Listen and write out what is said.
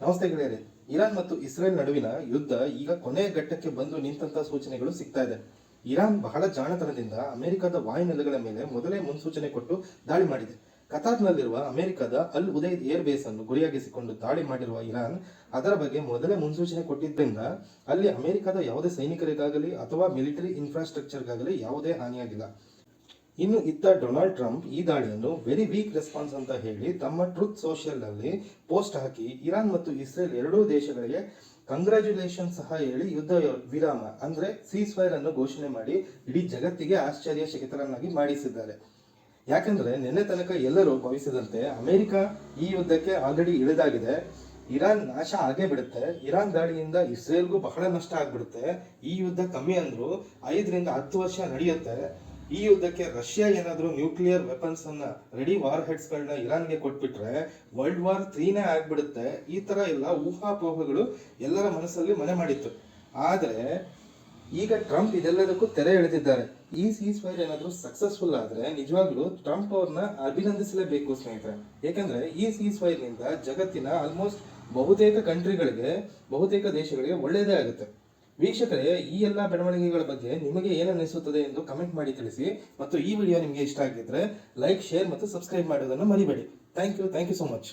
ನಮಸ್ತೆ ಗೆಳೆಯರೆ ಇರಾನ್ ಮತ್ತು ಇಸ್ರೇಲ್ ನಡುವಿನ ಯುದ್ಧ ಈಗ ಕೊನೆಯ ಘಟ್ಟಕ್ಕೆ ಬಂದು ನಿಂತಹ ಸೂಚನೆಗಳು ಸಿಗ್ತಾ ಇದೆ. ಇರಾನ್ ಬಹಳ ಜಾಣತನದಿಂದ ಅಮೆರಿಕದ ವಾಯುನೆಲೆಗಳ ಮೇಲೆ ಮೊದಲೇ ಮುನ್ಸೂಚನೆ ಕೊಟ್ಟು ದಾಳಿ ಮಾಡಿದೆ. ಕತಾರ್ನಲ್ಲಿರುವ ಅಮೆರಿಕದ ಅಲ್ ಉದಯ್ ಏರ್ ಬೇಸ್ ಅನ್ನು ಗುರಿಯಾಗಿಸಿಕೊಂಡು ದಾಳಿ ಮಾಡಿರುವ ಇರಾನ್ ಅದರ ಬಗ್ಗೆ ಮೊದಲೇ ಮುನ್ಸೂಚನೆ ಕೊಟ್ಟಿದ್ದರಿಂದ ಅಲ್ಲಿ ಅಮೆರಿಕದ ಯಾವುದೇ ಸೈನಿಕರಿಗಾಗಲಿ ಅಥವಾ ಮಿಲಿಟರಿ ಇನ್ಫ್ರಾಸ್ಟ್ರಕ್ಚರ್ಗಾಗಲಿ ಯಾವುದೇ ಹಾನಿಯಾಗಿಲ್ಲ. ಇನ್ನು ಇತ್ತ ಡೊನಾಲ್ಡ್ ಟ್ರಂಪ್ ಈ ದಾಳಿಯನ್ನು ವೆರಿ ವೀಕ್ ರೆಸ್ಪಾನ್ಸ್ ಅಂತ ಹೇಳಿ ತಮ್ಮ ಟ್ರುತ್ ಸೋಷಿಯಲ್ನಲ್ಲಿ ಪೋಸ್ಟ್ ಹಾಕಿ ಇರಾನ್ ಮತ್ತು ಇಸ್ರೇಲ್ ಎರಡೂ ದೇಶಗಳಿಗೆ ಕಂಗ್ರ್ಯಾಚುಲೇಷನ್ ಸಹ ಹೇಳಿ ಯುದ್ಧ ವಿರಾಮ ಅಂದ್ರೆ ಸೀಸ್ ಫೈರ್ ಅನ್ನು ಘೋಷಣೆ ಮಾಡಿ ಇಡೀ ಜಗತ್ತಿಗೆ ಆಶ್ಚರ್ಯ ಶಕಿತರನ್ನಾಗಿ ಮಾಡಿಸಿದ್ದಾರೆ. ಯಾಕಂದ್ರೆ ನಿನ್ನೆ ತನಕ ಎಲ್ಲರೂ ಭಾವಿಸಿದಂತೆ ಅಮೆರಿಕ ಈ ಯುದ್ಧಕ್ಕೆ ಆಲ್ರೆಡಿ ಇಳಿದಾಗಿದೆ. ಇರಾನ್ ನಾಶ ಆಗೇ ಬಿಡುತ್ತೆ. ಇರಾನ್ ದಾಳಿಯಿಂದ ಇಸ್ರೇಲ್ಗೂ ಬಹಳ ನಷ್ಟ ಆಗ್ಬಿಡುತ್ತೆ. ಈ ಯುದ್ಧ ಕಮ್ಮಿ ಅಂದ್ರು ಐದರಿಂದ ಹತ್ತು ವರ್ಷ ನಡೆಯುತ್ತೆ. ಈ ಯುದ್ಧಕ್ಕೆ ರಷ್ಯಾ ಏನಾದರೂ ನ್ಯೂಕ್ಲಿಯರ್ ವೆಪನ್ಸ್ ಅನ್ನ ರೆಡಿ ವಾರ್ ಹೆಡ್ಸ್ಗಳನ್ನ ಇರಾನ್ಗೆ ಕೊಟ್ಬಿಟ್ರೆ ವರ್ಲ್ಡ್ ವಾರ್ ತ್ರೀನೇ ಆಗ್ಬಿಡುತ್ತೆ. ಈ ತರ ಎಲ್ಲ ಊಹಾಪೋಹಗಳು ಎಲ್ಲರ ಮನಸ್ಸಲ್ಲಿ ಮನೆ ಮಾಡಿತ್ತು. ಆದ್ರೆ ಈಗ ಟ್ರಂಪ್ ಇದೆಲ್ಲದಕ್ಕೂ ತೆರೆ ಎಳೆದಿದ್ದಾರೆ. ಈ ಸೀಸ್ ಫೈರ್ ಏನಾದರೂ ಸಕ್ಸಸ್ಫುಲ್ ಆದ್ರೆ ನಿಜವಾಗ್ಲೂ ಟ್ರಂಪ್ ಅವ್ರನ್ನ ಅಭಿನಂದಿಸಲೇಬೇಕು, ಸ್ನೇಹಿತರೆ. ಯಾಕಂದ್ರೆ ಈ ಸೀಸ್ ಫೈರ್ನಿಂದ ಜಗತ್ತಿನ ಆಲ್ಮೋಸ್ಟ್ ಬಹುತೇಕ ಕಂಟ್ರಿಗಳಿಗೆ ಬಹುತೇಕ ದೇಶಗಳಿಗೆ ಒಳ್ಳೆಯದೇ ಆಗುತ್ತೆ. ವೀಕ್ಷಕರೇ, ಈ ಎಲ್ಲ ಬೆಳವಣಿಗೆಗಳ ಬಗ್ಗೆ ನಿಮಗೆ ಏನು ಅನಿಸುತ್ತದೆ ಎಂದು ಕಮೆಂಟ್ ಮಾಡಿ ತಿಳಿಸಿ ಮತ್ತು ಈ ವಿಡಿಯೋ ನಿಮಗೆ ಇಷ್ಟ ಆಗಿದ್ರೆ ಲೈಕ್ ಶೇರ್ ಮತ್ತು ಸಬ್ಸ್ಕ್ರೈಬ್ ಮಾಡೋದನ್ನು ಮರಿಬೇಡಿ. Thank you thank you so much